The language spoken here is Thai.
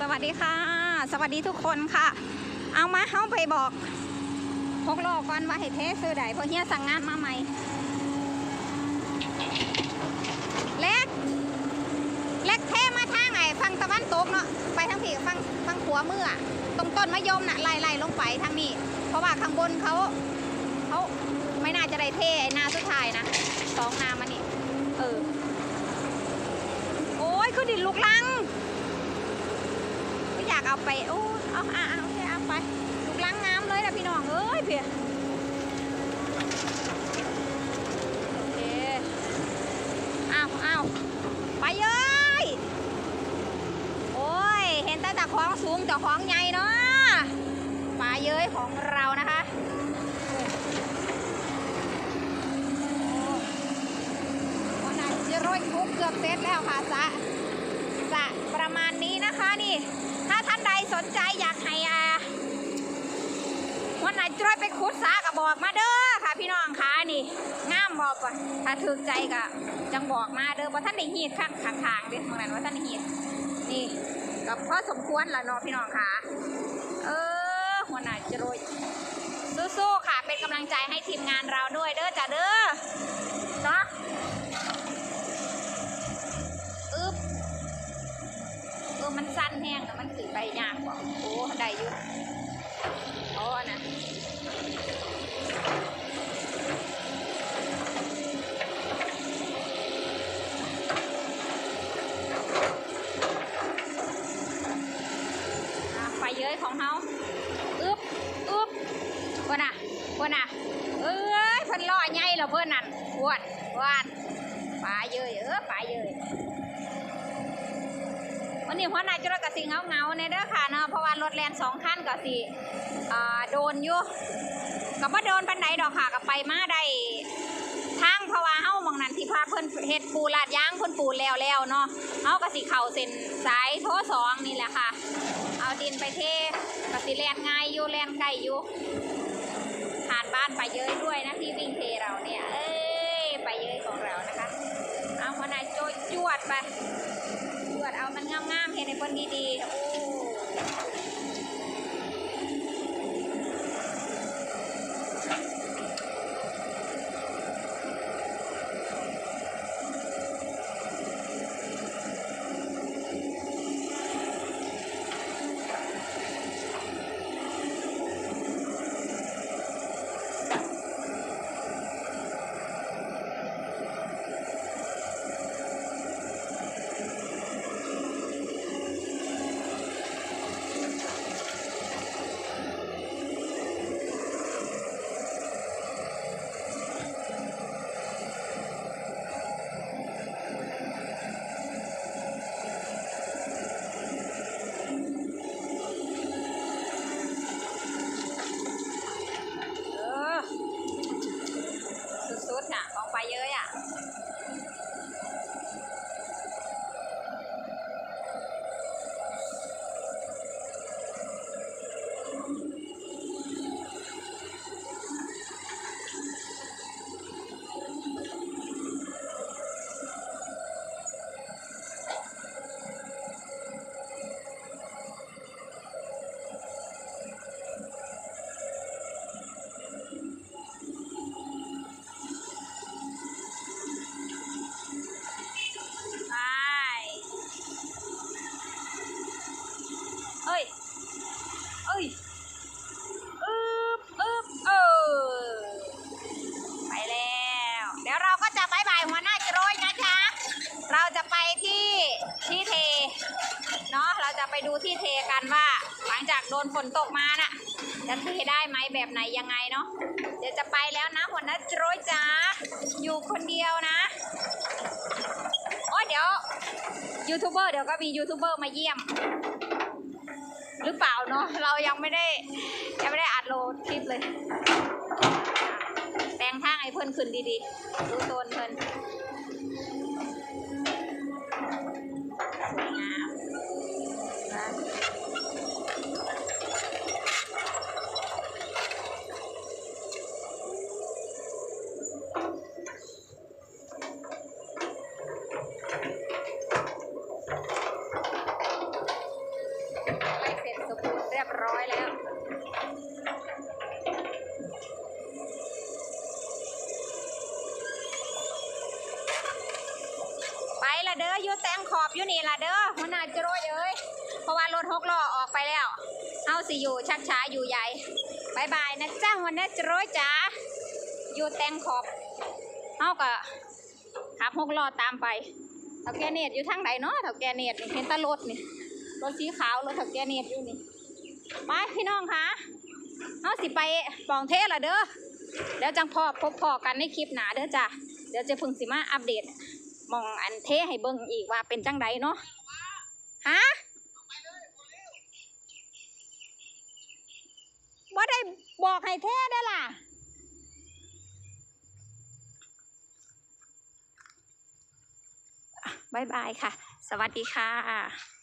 สวัสดีค่ะ สวัสดีทุกคนค่ะ เอามาเข้าไปบอกพกโลก่อนว่าให้เทซื้อใดเพราะเฮียสั่งงานมาใหม่เล็กเล็กเทมาทางไหนฟังตะวันตกเนาะไปทางผีฟังฟังขัวามืออะตรงต้นมะยมน่ะไล่ไล่ลงไปทางนี้ เพราะว่าข้างบนเขาเขาไม่น่าจะได้เทไอ้นาสุดท้ายนะสองนามันนี่เออโอ้ยคือดินลูกลัง เอาไปโอ้เอาเอาเอาเอาไปลูกลังงามเลยนะพี่น้องเอ้ยเพียโอเคเอาเอาไปเย้ยโอ้ยเห็นแต่ตะของสูงแต่ของใหญ่เนาะปลาเย้ยของเรานะคะวันนั้นจะโรยคุกเกือบเสร็จแล้วค่ะจะ จะประมาณนี้นะคะนี่ ถ้าท่านใดสนใจอยากให้อ่าวันไหนจะโรยไปขุดสากับบอกมาเด้อค่ะ พี่น้องค่ะนี่งามบอกก่อนถ้าถึกใจก็จังบอกมาเด้อว่าท่านได้หีดข้างข้างๆเด้อเมื่อนั้นว่าท่านได้หีดนี่ก็พอสมควรละเนาะพี่น้องค่ะ เออหัวหน้าจรวยสู้ๆค่ะ เป็นกำลังใจให้ทีมงานเราด้วยเด้อจ้าเด้อเนาะอึ๊บเออมันสั้น แห้งแต่มันถือไปยากกว่าโอ้ได้อยู่โอ้นะอะไฟเย้ยของเฮาอึ๊บอึ๊บเพื่อนอะเพื่อนอะเอ้ยเพิ่นล่อใหญ่แล้วเพื่อนนั่นวดวาดปลาเย้ยเออปลาเย้ย วันนี้หัวหน้าจุลกสิเงาเงาในเด้อค่ะเนาะเพราะว่ารถแลนสองคันก็สิอ่าโดนอยู่ก็บ่โดนปันไดดอกค่ะก็ไปมาได้ทางเพราะว่าเฮามองนั้นที่พาเพิ่นเฮ็ดปูลาดยางเพิ่นปูแล้วแล้วเนาะเฮาก็สิเข้าเส้นสายโทสองนี่แหละค่ะ เอาดินไปเทกสิแลนง่ายอยู่แลนใกล้อยู่ผ่านบ้านไปเย้ยด้วยนะที่วิ่งเทเราเนี่ยเอ้ยไปเย้ยของเรานะคะ เอาหัวน้าโจยจวดไป ดเอามันงามๆเห็นในคนดีๆโอ้ ไปเย้ยอะ ไปเอ้ย เอ้ยอึ๊บอึ๊บเออ ไปแล้ว เดี๋ยวเราก็จะบายบายหัวหน้าจรวยนะจ๊ะ เราจะไปที่ที่เท เนาะ เราจะไป ดูที่เทกันว่า หลังจากโดนฝนตกมาน่ะ จะเทได้ไหมแบบไหนยังไงเนาะเดี๋ยวจะไปแล้วนะหัวหน้าจรยจ้าอยู่คนเดียวนะโอ้ยเดี๋ยวยูทูบเบอร์เดี๋ยวก็มียูทูบเบอร์มาเยี่ยม หรือเปล่าเนาะเรายังไม่ได้ยังไม่ได้อัดโหลดคลิปเลยแปลงท่างไอ้เพิ่อนขึ้นดีๆดูโซนเพิ่อน เด้ออยู่แตงขอบอยู่นี่ละเด้อหัวหน้าจะรวยเอ้ย ราะว่ารถหกล้อออกไปแล้วเฮาสิอยู่ชักช้าอยู่ใหญ่บายบายนะจ้าหัวหน้จะรวยจ๋าอยู่แตงขอบเฮาก็ขับหกล้อตามไปเถาแกเนตอยู่ทางไหนเนาะเถาแกเนตเห็นแตรถนี่รถสีขาวรถเถาแกเนตอยู่นี่ไปพี่น้องคะเฮาสิไปปองเทศละเด้อเดี๋ยวจังพอพบพอกันในคลิปหนาเด้อจ้ะเดี๋ยวจะพึ่งสิมาอัปเดตมองอันเทให้เบิ่งอีกว่าเป็นจังไดเนาะฮะ บ่ได้บอกให้เทได้ล่ะอะ บ๊ายบายค่ะ สวัสดีค่ะ